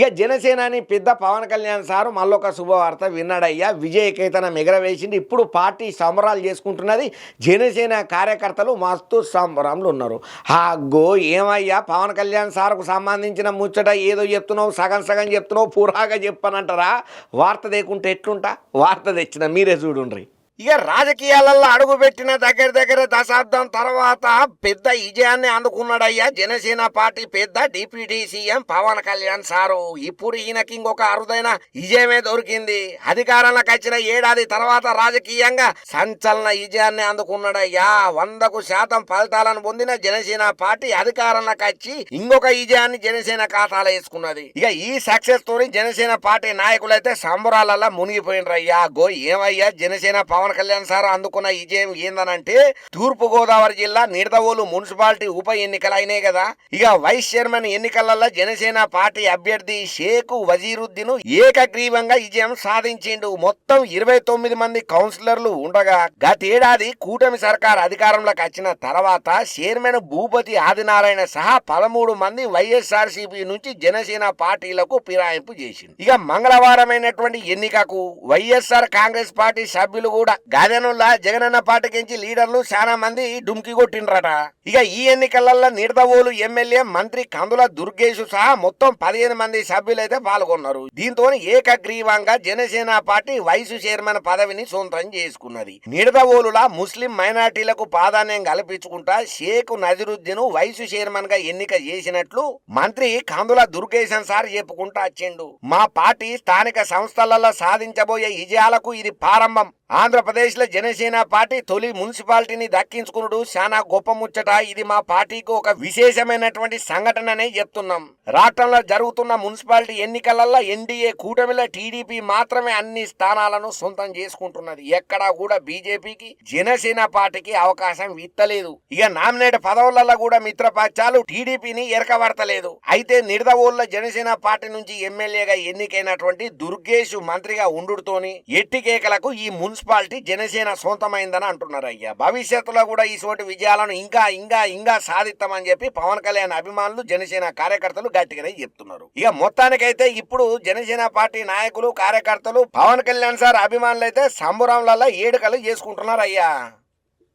ఇక జనసేనాని పెద్ద పవన్ కళ్యాణ్ సారు మళ్ళొక శుభవార్త విన్నాడయ్యా విజయ కేతనం ఎగరవేసింది ఇప్పుడు పార్టీ సంబరాలు చేసుకుంటున్నది జనసేన కార్యకర్తలు మస్తు సంబరంలో ఉన్నారు. గో ఏమయ్యా? పవన్ కళ్యాణ్ సార్కు సంబంధించిన ముచ్చట ఏదో చెప్తున్నావు సగం సగం చెప్తున్నావు పురాగా చెప్పనంటారా? వార్త దేకుంటే ఎట్లుంటా? వార్త తెచ్చిన మీరే చూడుండ్రీ. ఇక రాజకీయాలలో అడుగుపెట్టిన దగ్గర దగ్గర దశాబ్దం తర్వాత పెద్ద విజయాన్ని అందుకున్నాడయ్యా జనసేన పార్టీ పెద్ద deputy CM Pawan Kalyan sir. ఇప్పుడు ఈయనకి ఇంకొక అరుదైన విజయమే దొరికింది. అధికారంలోకి వచ్చిన ఏడాది తర్వాత రాజకీయంగా సంచలన విజయాన్ని అందుకున్నాడయ్యా. వందకు శాతం ఫలితాలను పొందిన జనసేన పార్టీ అధికారంలోకి వచ్చి ఇంకొక విజయాన్ని జనసేన ఖాతాలో వేసుకున్నది. ఇక ఈ సక్సెస్ తోని జనసేన పార్టీ నాయకులైతే సంబరాలలో మునిగిపోయినరయ్యా. గో ఏమయ్యా జనసేన పవన్ కళ్యాణ్ సార్ అందుకున్న విజయం ఏందనంటే తూర్పు గోదావరి జిల్లా నిడదవోలు మున్సిపాలిటీ ఉప ఎన్నికలు అయినాయి కదా. ఇక వైస్ చైర్మన్ ఎన్నికలలో జనసేన పార్టీ అభ్యర్థి షేక్ వజీరుద్దీన్ ఏకగ్రీవంగా విజయం సాధించిండు. మొత్తం ఇరవై తొమ్మిది మంది కౌన్సిలర్లు ఉండగా గతేడాది కూటమి సర్కార్ అధికారంలోకి వచ్చిన తర్వాత చైర్మన్ భూపతి ఆదినారాయణ సహా పదమూడు మంది వైఎస్ఆర్ నుంచి జనసేన పార్టీలకు ఫిరాయింపు చేసింది ఇక మంగళవారమైనటువంటి ఎన్నికకు వైఎస్ఆర్ కాంగ్రెస్ పార్టీ సభ్యులు కూడా గాదెనుల్లా జగనన్న పార్టీకించి లీడర్లు చాలా మంది డుమ్కి కొట్టిండ్రట. ఇక ఈ ఎన్నికలలో నిడదవోలు ఎమ్మెల్యే మంత్రి కందుల దుర్గేశు సహా మొత్తం పదిహేను మంది సభ్యులైతే పాల్గొన్నారు. దీంతో ఏకగ్రీవంగా జనసేన పార్టీ వైస్ చైర్మన్ పదవిని సొంతం చేసుకున్నది. నిడదవోలులా ముస్లిం మైనార్టీలకు ప్రాధాన్యం కల్పించుకుంటా షేక్ నజరుద్దీన్ వైస్ చైర్మన్గా ఎన్నిక చేసినట్లు మంత్రి కందుల దుర్గేశన్ సార్ చెప్పుకుంటా వచ్చిండు మా పార్టీ స్థానిక సంస్థలలో సాధించబోయే విజయాలకు ఇది ప్రారంభం. ఆంధ్ర ఆంధ్రప్రదేశ్లో జనసేన పార్టీ తొలి మున్సిపాలిటీని దక్కించుకునుడు చాలా గొప్ప ముచ్చట. ఇది మా పార్టీకి ఒక విశేషమైనటువంటి సంఘటననే చెప్తున్నాం. రాష్ట్రంలో జరుగుతున్న మున్సిపాలిటీ ఎన్నికలలో ఎన్డీఏ కూటమిలో టీడీపీ మాత్రమే అన్ని స్థానాలను సొంతం చేసుకుంటున్నది. ఎక్కడా కూడా బీజేపీకి జనసేన పార్టీకి అవకాశం ఇత్తలేదు. ఇక నామినేట్ పదవులలో కూడా మిత్రపక్షాలు టీడీపీని ఎరకబడతలేదు. అయితే నిడదవోళ్ళ జనసేన పార్టీ నుంచి ఎమ్మెల్యేగా ఎన్నికైనటువంటి దుర్గేష్ మంత్రిగా ఉండుతోని ఎట్టికేకలకు ఈ మున్సిపాలిటీ జనసేన సొంతమైందని అంటున్నారు అయ్యా. భవిష్యత్తులో కూడా ఈ సోటి విజయాలను ఇంకా ఇంకా ఇంకా సాధిస్తామని చెప్పి పవన్ కళ్యాణ్ అభిమానులు జనసేన కార్యకర్తలు గట్టిగానే చెప్తున్నారు. ఇక మొత్తానికైతే ఇప్పుడు జనసేన పార్టీ నాయకులు కార్యకర్తలు పవన్ కళ్యాణ్ సార్ అభిమానులు అయితే సంబురంలలో ఏడుకలు చేసుకుంటున్నారు అయ్యా.